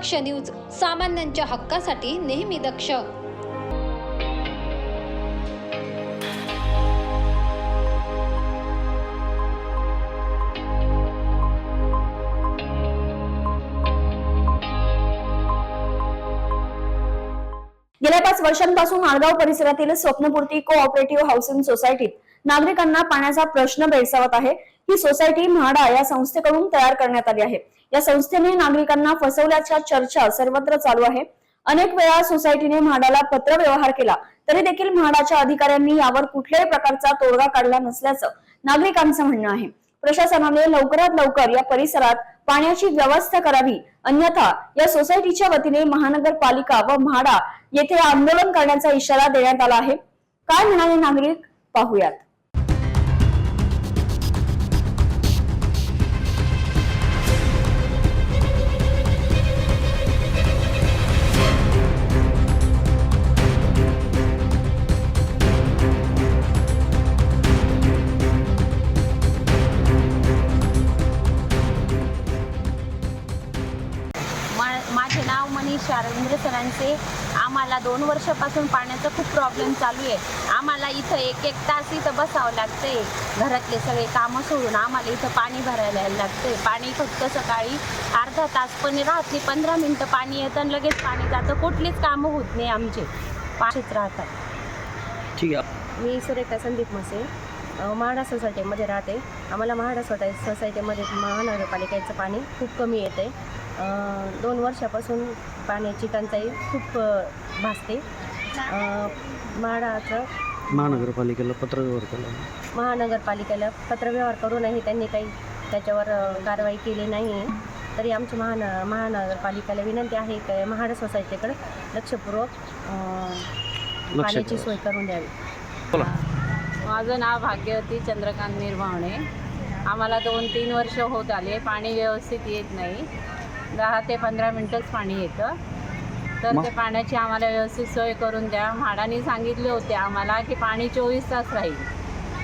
दक्ष news सामान्यांच्या हक्कासाठी नेहमी दक्ष. गेल्या पाच वर्षांपासून आळगाव परिसरातील स्वप्नपूर्ती कोऑपरेटिव्ह हाऊसिंग सोसायटीत नागरिकांना पाण्याचा प्रश्न भेडसावत आहे. ही सोसायटी म्हाडा या संस्थेकडून तयार करण्यात आली आहे. या संस्थेने नागरिकांना फसवल्याच्या चर्चा सर्वत्र चालू आहे. अनेक वेळा सोसायटीने म्हाडाला पत्र व्यवहार केला तरी देखील म्हाडाच्या अधिकाऱ्यांनी यावर कुठल्याही प्रकारचा तोडगा काढला नसल्याचं नागरिकांचं म्हणणं आहे. प्रशासनाने लवकरात लवकर या परिसरात पाण्याची व्यवस्था करावी अन्यथा या सोसायटीच्या वतीने महानगरपालिका व म्हाडा येथे आंदोलन करण्याचा इशारा देण्यात आला आहे. काय म्हणाले नागरिक? पाहूयात. शारंद्र सरांचे आम्हाला दोन वर्षापासून पाण्याचा खूप प्रॉब्लेम चालू आहे. आम्हाला इथं एक एक तास इथं बसावं लागतंय. घरातले सगळे कामं सोडून आम्हाला इथं पाणी भरायला यायला लागतंय. पाणी फक्त सकाळी अर्धा तास पण राहत नाही पंधरा मिनटं पाणी येतं आणि लगेच पाणी जातं. कुठलीच कामं होत नाही आमचे. पाणीच राहतात. ठीक आहे. मी सुरेखा संदीप मसे म्हाडा सोसायटीमध्ये राहते. आम्हाला म्हाडा सोसाय सोसायटीमध्ये महानगरपालिकेचं पाणी खूप कमी येते दोन वर्षापासून पाण्याची टंचाई खूप भासते. अ, म्हाडाचं महानगरपालिकेला पत्र व्यवहार केला. महानगरपालिकेला पत्रव्यवहार करूनही त्यांनी काही त्याच्यावर कारवाई केली नाही. तरी आमची महान महानगरपालिकेला विनंती आहे की म्हाडा सोसायटीकडे लक्षपूर्वक पाण्याची. सोय करून द्यावी. बोला. माझं नाव भाग्यवती चंद्रकांत निर्मावणे आम्हाला दोन तीन वर्ष होत आले. पाणी व्यवस्थित येत नाही. दहा ते पंधरा मिनटंच पाणी येतं. तर मग? ते पाण्याची आम्हाला व्यवस्थित सोय करून द्या. म्हाडाने सांगितले होते आम्हाला की पाणी चोवीस तास राहील.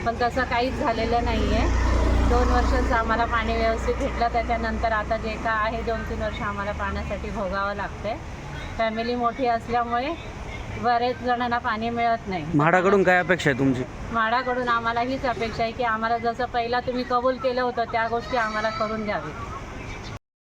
पण तसं काहीच झालेलं नाही आहे दोन वर्षच आम्हाला पाणी व्यवस्थित भेटलं. त्याच्यानंतर आता जे का आहे दोन तीन वर्ष आम्हाला पाण्यासाठी भोगावं लागतं फॅमिली मोठी असल्यामुळे बरेच जणांना पाणी मिळत नाही. म्हाडाकडून काय अपेक्षा आहे तुमची? म्हाडाकडून आम्हाला हीच अपेक्षा आहे की आम्हाला जसं पहिला तुम्ही कबूल केलं होतं त्या गोष्टी आम्हाला करून द्यावी.